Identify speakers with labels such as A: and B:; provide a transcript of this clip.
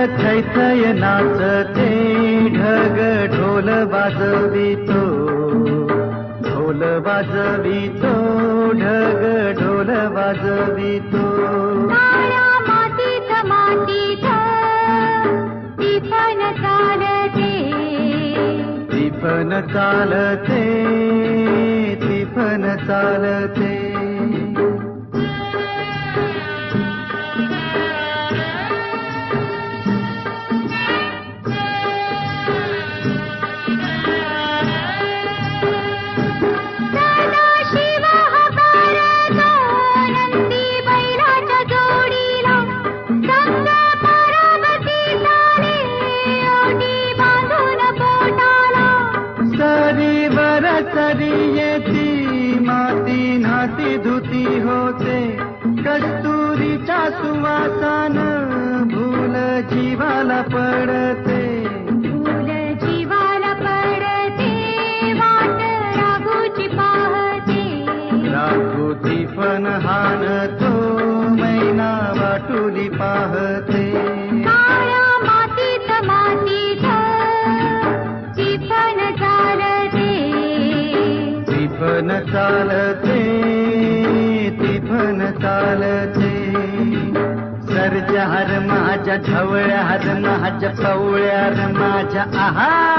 A: थैथय नाचते ढग ढोल वाजवितो. ढोल वाजवितो ढग ढोल वाजवितो. तिफन चालते. तिफन चालते. सरी येती माती नाती धुती होते. कस्तुरीच्या सुवासान भूल जीवाला पडते.
B: फूल जीवाला पडते वाट राघूची पाहते.
A: राघोती पण हान तो मैना वाटुली पाहते. तिफन चालते तिफन चालते. सरजा हर माझ्या झवळ्या हर माझ्या पवळ्या हर माझ्या आहा